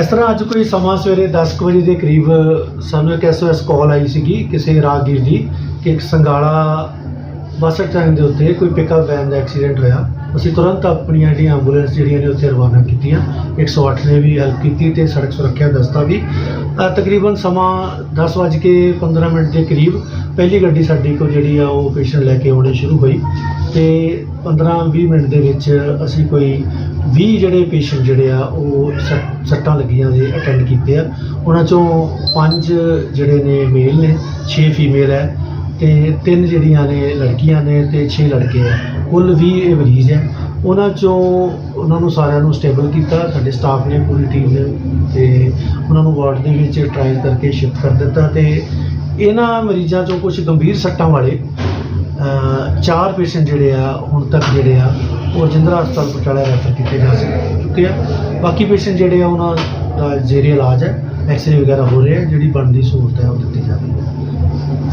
ਇਸ ਤਰ੍ਹਾਂ ਅੱਜ ਕੋਈ ਸਮਾਂ ਸਵੇਰੇ 10 ਕੁ ਵਜੇ ਦੇ ਕਰੀਬ ਸਾਨੂੰ ਇੱਕ ਐਸਓਐਸ ਕਾਲ ਆਈ ਸੀਗੀ ਕਿਸੇ ਰਾਹਗੀਰ ਦੀ ਕਿ ਇੱਕ ਸੰਗਾਲਾ ਬੱਸ ਸਟੈਂਡ ਦੇ ਉੱਤੇ ਕੋਈ ਪਿਕਅਪ ਵੈਨ ਦਾ ਐਕਸੀਡੈਂਟ ਹੋਇਆ। ਅਸੀਂ ਤੁਰੰਤ ਆਪਣੀਆਂ ਜਿਹੜੀਆਂ ਐਂਬੂਲੈਂਸ ਜਿਹੜੀਆਂ ਨੇ ਉੱਥੇ ਰਵਾਨਾ ਕੀਤੀਆਂ। 108 ਨੇ ਵੀ ਹੈਲਪ ਕੀਤੀ ਤੇ ਸੜਕ ਸੁਰੱਖਿਆ ਦਸਤਾ ਵੀ। ਤਕਰੀਬਨ ਸਮਾਂ 10:15 ਮਿੰਟ ਦੇ ਕਰੀਬ ਪਹਿਲੀ ਗੱਡੀ ਸਾਡੀ ਕੋਲ ਜਿਹੜੀ ਆ ਉਹ ਪੇਸ਼ੈਂਟ ਲੈ ਕੇ ਆਉਣੀ ਸ਼ੁਰੂ ਹੋਈ ਤੇ 15-20 ਮਿੰਟ ਦੇ ਵਿੱਚ ਅਸੀਂ ਕੋਈ 20 ਜਿਹੜੇ ਪੇਸ਼ੈਂਟ ਜਿਹੜੇ ਆ, ਉਹ ਸੱਟ- ਸੱਟਾਂ ਲੱਗੀਆਂ ਦੇ ਅਟੈਂਡ ਕੀਤੇ ਆ। ਉਹਨਾਂ ਚੋਂ ਪੰਜ ਜਿਹੜੇ ਨੇ ਮੇਲ ਨੇ 6 ਫੀਮੇਲ ਹੈ ਤੇ ਤਿੰਨ ਜਿਹੜੀਆਂ ਨੇ ਲੜਕੀਆਂ ਨੇ ਤੇ 6 ਲੜਕੇ ਆ। ਕੁੱਲ 20 ਇਹ ਮਰੀਜ਼ ਹੈ। ਉਹਨਾਂ ਚੋਂ ਉਹਨਾਂ ਨੂੰ ਸਾਰਿਆਂ ਨੂੰ ਸਟੇਬਲ ਕੀਤਾ। ਸਾਡੇ ਸਟਾਫ ਨੇ, ਪੂਰੀ ਟੀਮ ਨੇ ਤੇ ਉਹਨਾਂ ਨੂੰ ਵਾਰਡ ਦੇ ਵਿੱਚ ਟ੍ਰਾਇਲ ਕਰਕੇ ਸ਼ਿਫਟ ਕਰ ਦਿੱਤਾ ਤੇ ਇਹਨਾਂ ਮਰੀਜ਼ਾਂ ਚੋਂ ਕੁਝ ਗੰਭੀਰ ਸੱਟਾਂ ਵਾਲੇ ਚਾਰ ਪੇਸ਼ੈਂਟ ਜਿਹੜੇ ਆ, ਹੁਣ ਤੱਕ ਜਿਹੜੇ ਆ, ਉਹ ਜਿੰਦਰਾ ਹਸਪਤਾਲ ਪਟਿਆਲਾ ਰੈਫਰ ਕੀਤੇ ਜਾ ਸਕ- ਚੁੱਕੇ ਆ। ਬਾਕੀ ਪੇਸ਼ੈਂਟ ਜਿਹੜੇ ਆ, ਉਹਨਾਂ ਦਾ ਜ਼ੇਰੇ ਇਲਾਜ ਹੈ ਐਕਸਰੇ ਵਗੈਰਾ ਹੋ ਰਹੇ ਆ, ਜਿਹੜੀ ਬਣਦੀ ਸਹੂਲਤ ਹੈ, ਉਹ ਦਿੱਤੀ ਜਾ ਰਹੀ ਹੈ।